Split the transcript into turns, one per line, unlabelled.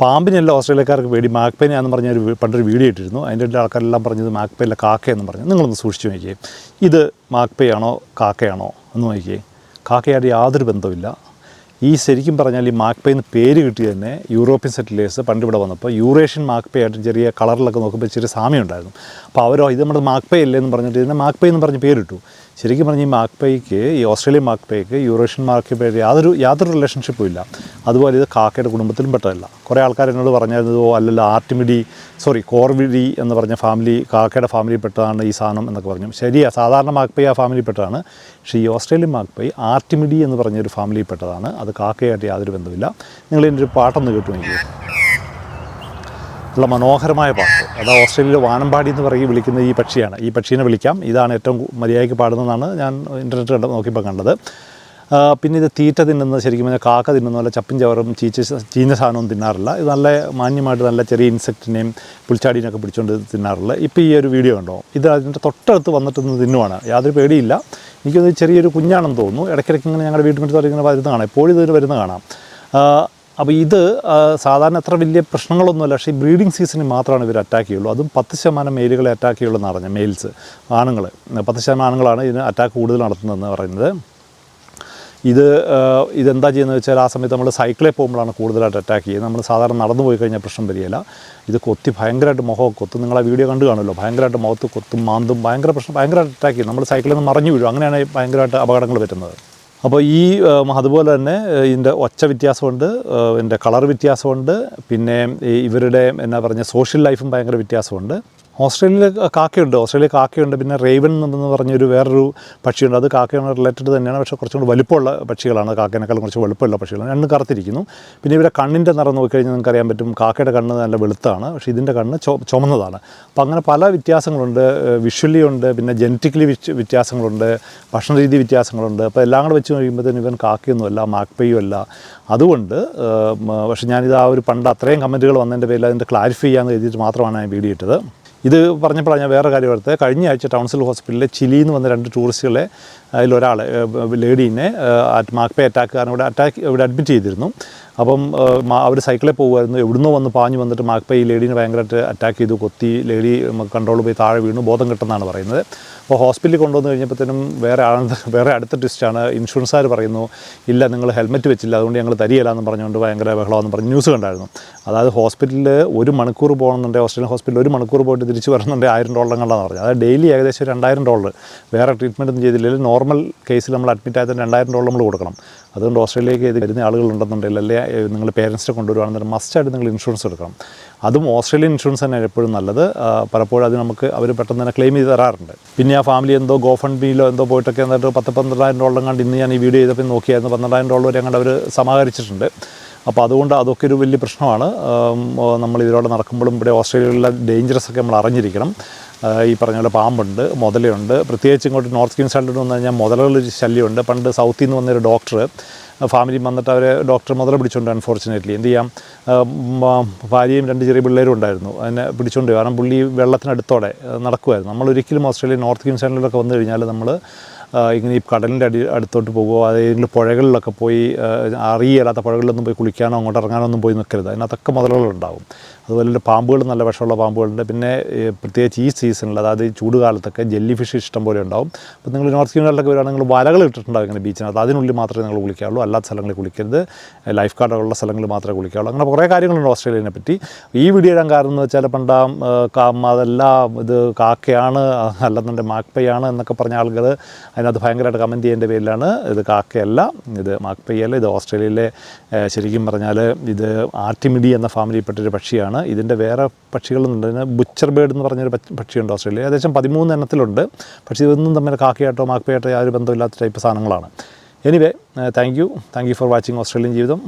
പാമ്പിനെല്ലാം ഓസ്ട്രേലിയക്കാർക്ക് പേടി. എന്ന് പറഞ്ഞ ഒരു പണ്ടൊരു വീഡിയോ ഇട്ടിരുന്നു. അതിന്റെ ഇടയിൽ ആൾക്കാരെല്ലാം പറഞ്ഞത് മാക്പേയിലെ കാക്കയെന്ന് പറഞ്ഞു. നിങ്ങളൊന്ന് സൂക്ഷിച്ചു നോക്കിയേ. ഇത് മാക്പേയാണോ കാക്കയാണോ എന്ന് നോക്കിയേ. കാക്കയായിട്ട് യാതൊരു ബന്ധവുമില്ല. ഈ ശരിക്കും പറഞ്ഞാൽ ഈ മാക്പേ എന്ന് പേര് കിട്ടി തന്നെ യൂറോപ്യൻ സെറ്റിലേഴ്സ് പണ്ട് ഇവിടെ വന്നപ്പോൾ യൂറേഷ്യൻ മാക്പേ ആയിട്ട് ചെറിയ കളറിലൊക്കെ നോക്കുമ്പോൾ ചെറിയ സാമ്യം ഉണ്ടായിരുന്നു. അപ്പോൾ അവരോ ഇത് നമ്മുടെ മാക്പേ അല്ലേ എന്ന് പറഞ്ഞിട്ട് ഇതിനെ മാക്പേ എന്ന് പറഞ്ഞ് പേരിട്ടു. ശരിക്കും പറഞ്ഞാൽ ഈ മാക്പേക്ക് ഈ ഓസ്ട്രേലിയൻ മാക്പേക്ക് യൂറേഷ്യൻ മാക്പേ യാതൊരു യാതൊരു റിലേഷൻഷിപ്പും ഇല്ല. അതുപോലെ ഇത് കാക്കയുടെ കുടുംബത്തിലും പെട്ടതല്ല. കുറേ ആൾക്കാർ എന്നോട് പറഞ്ഞായിരുന്നു ഓ അല്ലല്ല ആർട്ടിമിഡി സോറി കോർവിഡി എന്ന് പറഞ്ഞ ഫാമിലി കാക്കയുടെ ഫാമിലിയിൽ പെട്ടതാണ് ഈ സാധനം എന്നൊക്കെ പറഞ്ഞു. ശരിയാ സാധാരണ മാക്പൈ ആ ഫാമിലി പെട്ടതാണ്. പക്ഷേ ഈ ഓസ്ട്രേലിയൻ മാക്പൈ ആർട്ടിമിഡി എന്ന് പറഞ്ഞൊരു ഫാമിലി പെട്ടതാണ്. അത് കാക്കയായിട്ട് യാതൊരു ബന്ധമില്ല നിങ്ങൾ ഇതിന്റെ ഒരു പാട്ടൊന്ന് കേട്ടു എനിക്ക് ഉള്ള മനോഹരമായ പാട്ട്. അത് ഓസ്ട്രേലിയയിലെ വാനമ്പാടി എന്ന് പറയും വിളിക്കുന്ന ഈ പക്ഷിയാണ്. ഈ പക്ഷീനെ വിളിക്കാം. ഇതാണ് ഏറ്റവും മര്യാദയ്ക്ക് പാടുന്നതാണ് ഞാൻ ഇന്റർനെറ്റ് നോക്കിയപ്പോൾ കണ്ടത്. പിന്നെ ഇത് തീറ്റ തിന്നുന്നത് ശരിക്കും പറഞ്ഞാൽ കാക്ക തിന്നുന്ന പോലെ ചപ്പും ചവറും ചീച്ച ചീഞ്ഞ സാധനവും തിന്നാറില്ല. ഇത് നല്ല മാന്യമായിട്ട് നല്ല ചെറിയ ഇൻസെക്റ്റിനെയും പുൽച്ചാടീനെയൊക്കെ പിടിച്ചുകൊണ്ട് തിന്നാറില്ല. ഇപ്പോൾ ഈ ഒരു വീഡിയോ ഉണ്ടോ ഇത് അതിന്റെ തൊട്ടടുത്ത് വന്നിട്ട് നിന്ന് തിന്നുവാണ്. യാതൊരു പേടിയില്ല. എനിക്കത് ചെറിയൊരു കുഞ്ഞാണെന്ന് തോന്നുന്നു. ഇടയ്ക്കിടയ്ക്ക് ഇങ്ങനെ ഞങ്ങളുടെ വീട്ടുമുറ്റത്തോടെ ഇങ്ങനെ വരുന്ന കാണാം എപ്പോഴും ഇതിന് വരുന്ന കാണാം. അപ്പോൾ ഇത് സാധാരണ അത്ര വലിയ പ്രശ്നങ്ങളൊന്നുമല്ല. പക്ഷേ ഈ ബ്രീഡിംഗ് സീസണിൽ മാത്രമാണ് ഇവർ അറ്റാക്ക് ചെയ്യുള്ളൂ. അതും പത്ത് ശതമാനം മെയിലുകളെ അറ്റാക്ക് ചെയ്യുള്ളൂ എന്ന് പറഞ്ഞത്. മെയിൽസ് ആണുങ്ങൾ പത്ത് ശതമാനം ആണുങ്ങളാണ് ഇതിന് അറ്റാക്ക് കൂടുതൽ നടത്തുന്നതെന്ന് പറയുന്നത്. ഇത് ഇതെന്താ ചെയ്യുന്നത് വെച്ചാൽ ആ സമയത്ത് നമ്മൾ സൈക്കിളിൽ പോകുമ്പോഴാണ് കൂടുതലായിട്ട് അറ്റാക്ക് ചെയ്യുന്നത്. നമ്മൾ സാധാരണ നടന്നു പോയി കഴിഞ്ഞാൽ പ്രശ്നം വരികയില്ല. ഇത് കൊത്തി ഭയങ്കരമായിട്ട് മുഖം കൊത്തും. നിങ്ങൾ ആ വീഡിയോ കണ്ടു കാണുമല്ലോ. ഭയങ്കരമായിട്ട് മുഖത്ത് കൊത്തും മാന്തും ഭയങ്കര പ്രശ്നം ഭയങ്കരമായിട്ട് അറ്റാക്ക് ചെയ്യും നമ്മൾ സൈക്കിളിൽ നിന്ന് മറിഞ്ഞു വീഴും. അങ്ങനെയാണ് ഭയങ്കരമായിട്ട് അപകടങ്ങൾ പറ്റുന്നത് അപ്പോൾ ഈ അതുപോലെ തന്നെ ഇതിന്റെ ഒച്ച വ്യത്യാസമുണ്ട് എന്റെ കളർ വ്യത്യാസമുണ്ട്. പിന്നെ ഇവരുടെ എന്നാ പറഞ്ഞ സോഷ്യൽ ലൈഫും ഭയങ്കര വ്യത്യാസമുണ്ട്. ഓസ്ട്രേലിയയിൽ കാക്കയുണ്ട്. ഓസ്ട്രേലിയ കാക്കയുണ്ട്. പിന്നെ റേവൻ എന്ന് പറഞ്ഞൊരു വേറൊരു പക്ഷിയുണ്ട്. അത് കാക്കയാണ് റിലേറ്റഡ് തന്നെയാണ്. പക്ഷേ കുറച്ചും കൂടി വലുപ്പമുള്ള പക്ഷികളാണ്. കാക്കേനേക്കാളും കുറച്ച് വലുപ്പമുള്ള പക്ഷികളാണ്. രണ്ടും കറുത്തിരിക്കുന്നു. പിന്നെ ഇവരെ കണ്ണിന്റെ നിറം നോക്കിക്കഴിഞ്ഞാൽ നിങ്ങൾക്ക് അറിയാൻ പറ്റും കാക്കയുടെ കണ്ണ് നല്ല വെളുത്താണ്. പക്ഷേ ഇതിന്റെ കണ്ണ് ചൊ ചുമന്നതാണ്. അപ്പോൾ അങ്ങനെ പല വ്യത്യാസങ്ങളുണ്ട്. വിഷ്വലി ഉണ്ട്. പിന്നെ ജനറ്റിക്കലി വ്യത്യാസങ്ങളുണ്ട്. ഭക്ഷണ രീതി വ്യത്യാസങ്ങളുണ്ട്. അപ്പോൾ എല്ലാം കൂടെ വെച്ച് കഴിയുമ്പോഴത്തേനും ഇവൻ കാക്കയൊന്നുമല്ല മാക്പയും അല്ല അതുകൊണ്ട് പക്ഷേ ഞാനിത് ആ ഒരു പണ്ട് അത്രയും കമന്റുകൾ വന്നതിന്റെ പേരിൽ അതിന്റെ ക്ലാരിഫൈ ചെയ്യാമെന്ന് എഴുതിയിട്ട് മാത്രമാണ് ഞാൻ വീഡിയോ ഇട്ടത്. ഇത് പറഞ്ഞപ്പോഴാണ് ഞാൻ വേറെ കാര്യം എടുത്തത് കഴിഞ്ഞ ആഴ്ച ടൗൺസിൽ ഹോസ്പിറ്റലിൽ ചിലിയിൽ നിന്ന് വന്ന രണ്ട് ടൂറിസ്റ്റുകളെ അതിലൊരാളെ ലേഡീനെ മാക്പേ അറ്റാക്ക് കാരണം ഇവിടെ അറ്റാക്ക് ഇവിടെ അഡ്മിറ്റ് ചെയ്തിരുന്നു. അപ്പം അവർ സൈക്കിളിൽ പോകുമായിരുന്നു. എവിടുന്നോ വന്ന് പാഞ്ഞു വന്നിട്ട് മാക്പേ ഈ ലേഡീനെ ഭയങ്കരമായിട്ട് അറ്റാക്ക് ചെയ്തു കൊത്തി ലേഡി കൺട്രോൾ പോയി താഴെ വീണു ബോധം കിട്ടുന്നതാണ് പറയുന്നത്. അപ്പോൾ ഹോസ്പിറ്റലിൽ കൊണ്ടുവന്ന് കഴിഞ്ഞപ്പോഴത്തേനും വേറെ വേറെ അടുത്ത ട്വിസ്റ്റാണ്. ഇൻഷുറൻസുകാർ പറയുന്നു ഇല്ല നിങ്ങൾ ഹെൽമെറ്റ് വെച്ചില്ല അതുകൊണ്ട് ഞങ്ങൾ തരികയില്ല എന്ന് പറഞ്ഞുകൊണ്ട് ഭയങ്കര ബഹളമെന്ന് പറഞ്ഞ് ന്യൂസ് കണ്ടായിരുന്നു. അതായത് ഹോസ്പിറ്റലിൽ ഒരു മണിക്കൂർ പോകണമെന്നുണ്ടെങ്കിൽ ഓസ്ട്രേലിയൻ ഹോസ്പിറ്റലിൽ ഒരു മണിക്കൂർ പോയിട്ട് തിരിച്ച് വരണമെന്നുണ്ടെങ്കിൽ ആയിരം ഡോളർ കണ്ടാന്ന് പറഞ്ഞു. അതായത് ഡെയിലി ഏകദേശം രണ്ടായിരം ഡോളർ. വേറെ ട്രീറ്റ്മെന്റ് ഒന്നും ചെയ്തില്ലെങ്കിൽ നോർമൽ കേസിൽ നമ്മൾ അഡ്മിറ്റ് ആയതിന് രണ്ടായിരം ഡോളർ നമ്മൾ കൊടുക്കണം. അതുകൊണ്ട് ഓസ്ട്രേലിയയിലേക്ക് ഇത് വരുന്ന ആളുകളുണ്ടെന്നുണ്ടെങ്കിൽ അല്ലെങ്കിൽ നിങ്ങൾ പേരൻസിനെ കൊണ്ടുവരുവാണെന്നുണ്ടെങ്കിൽ മസ്റ്റായിട്ട് നിങ്ങൾ ഇൻഷുറൻസ് എടുക്കണം. അതും ഓസ്ട്രേലിയൻ ഇൻഷുറൻസ് തന്നെ എപ്പോഴും നല്ലത്. പലപ്പോഴും അത് നമുക്ക് അവർ പെട്ടെന്ന് തന്നെ ക്ലെയിം ചെയ്ത് തരാറുണ്ട്. പിന്നെ ആ ഫാമിലി എന്തോ ഗോഫണ്ടിലോ എന്തോ പോയിട്ടൊക്കെ എന്നിട്ട് പത്ത് പന്ത്രണ്ടായിരം ഡോളർ കണ്ട് ഇന്ന് ഞാൻ ഈ വീഡിയോ ചെയ്തപ്പോൾ നോക്കിയായിരുന്നു പന്ത്രണ്ടായിരം ഡോളർ വരെ കണ്ട് അവർ സമാഹരിച്ചിട്ടുണ്ട്. അപ്പോൾ അതുകൊണ്ട് അതൊക്കെ ഒരു വലിയ പ്രശ്നമാണ്. നമ്മൾ ഇതിലൂടെ നടക്കുമ്പോഴും ഇവിടെ ഓസ്ട്രേലിയയിലുള്ള ഡേഞ്ചറസ് ഒക്കെ നമ്മൾ അറിഞ്ഞിരിക്കണം. ഈ പറഞ്ഞ പോലെ പാമ്പുണ്ട് മുതലയുണ്ട്. പ്രത്യേകിച്ച് ഇങ്ങോട്ട് നോർത്ത് കിങ് സൈഡിൽ വന്നു കഴിഞ്ഞാൽ മുതലുകളൊരു ശല്യമുണ്ട്. പണ്ട് സൗത്തിൽ നിന്ന് വന്നൊരു ഡോക്ടർ ഫാമിലി വന്നിട്ട് അവരെ ഡോക്ടർ മുതല പിടിച്ചുകൊണ്ട് അൺഫോർച്ചുനേറ്റ്ലി എന്ത് ചെയ്യാം? ഭാര്യയും രണ്ട് ചെറിയ പിള്ളേരും ഉണ്ടായിരുന്നു. അതിനെ പിടിച്ചുകൊണ്ട് കാരണം പുള്ളി വെള്ളത്തിനടുത്തോടെ നടക്കുമായിരുന്നു നമ്മൾ ഒരിക്കലും ഓസ്ട്രേലിയ നോർത്ത് കിങ് സൈഡിലൊക്കെ വന്നു കഴിഞ്ഞാൽ നമ്മൾ ഇങ്ങനെ ഈ കടലിന്റെ അടി അടുത്തോട്ട് പോകുമോ അതേതെങ്കിലും പുഴകളിലൊക്കെ പോയി അറിയില്ലാത്ത പുഴകളിലൊന്നും പോയി കുളിക്കാനോ അങ്ങോട്ട് ഇറങ്ങാനോ ഒന്നും പോയി നിൽക്കരുത് അതിനകത്തൊക്കെ മുതലുകളുണ്ടാവും. അതുപോലെ തന്നെ പാമ്പുകൾ നല്ല വിഷമുള്ള പാമ്പുകളുണ്ട്. പിന്നെ പ്രത്യേകിച്ച് ഈ സീസണിൽ അതായത് ചൂടുകാലത്തൊക്കെ ജെല്ലി ഫിഷ് ഇഷ്ടം പോലെ ഉണ്ടാവും. അപ്പോൾ നിങ്ങൾ നോർത്ത് ക്യൂണിലൊക്കെ വരികയാണെങ്കിൽ വലകൾ ഇട്ടിട്ടുണ്ടാവും ഇങ്ങനെ ബീച്ചിനകത്ത്. അതിനുള്ളിൽ മാത്രമേ നിങ്ങൾ കുളിക്കാവുള്ളൂ അല്ലാത്ത സ്ഥലങ്ങളിൽ കുളിക്കരുത്. ലൈഫ് ഗാർഡുള്ള സ്ഥലങ്ങളിൽ മാത്രമേ കുളിക്കാവുള്ളൂ അങ്ങനെ കുറേ കാര്യങ്ങളുണ്ട് ഓസ്ട്രേലിയനെ പറ്റി. ഈ വീഡിയോ ഇടാൻ കാരണം എന്ന് വെച്ചാൽ പണ്ടാം അതെല്ലാം ഇത് കാക്കയാണ് അല്ലെന്നുണ്ടെങ്കിൽ മാക്പയാണ് എന്നൊക്കെ പറഞ്ഞ ആളുകൾ അതിനകത്ത് ഭയങ്കരമായിട്ട് കമന്റ് ചെയ്യേണ്ട പേരിലാണ് ഇത് കാക്കയല്ല ഇത് മാക്പയ്യല്ല ഇത് ഓസ്ട്രേലിയയിലെ ശരിക്കും പറഞ്ഞാൽ ഇത് ആർട്ടിമിഡി എന്ന ഫാമിലിയിൽപ്പെട്ടൊരു പക്ഷിയാണ്. ഇതിന്റെ വേറെ പക്ഷികളുണ്ട് ഇതിന് ബുച്ചർ ബേർഡ് എന്ന് പറഞ്ഞൊരു പക്ഷിയുണ്ട് ഓസ്ട്രേലിയ ഏകദേശം പതിമൂന്ന് എണ്ണത്തിലുണ്ട്. പക്ഷേ ഇതൊന്നും തമ്മിൽ കാക്കയായിട്ടോ മാക്പയായിട്ടോ യാതൊരു ബന്ധമില്ലാത്ത ടൈപ്പ് സാധനങ്ങളാണ്. Anyway thank you thank you for watching Australian ജീവിതം.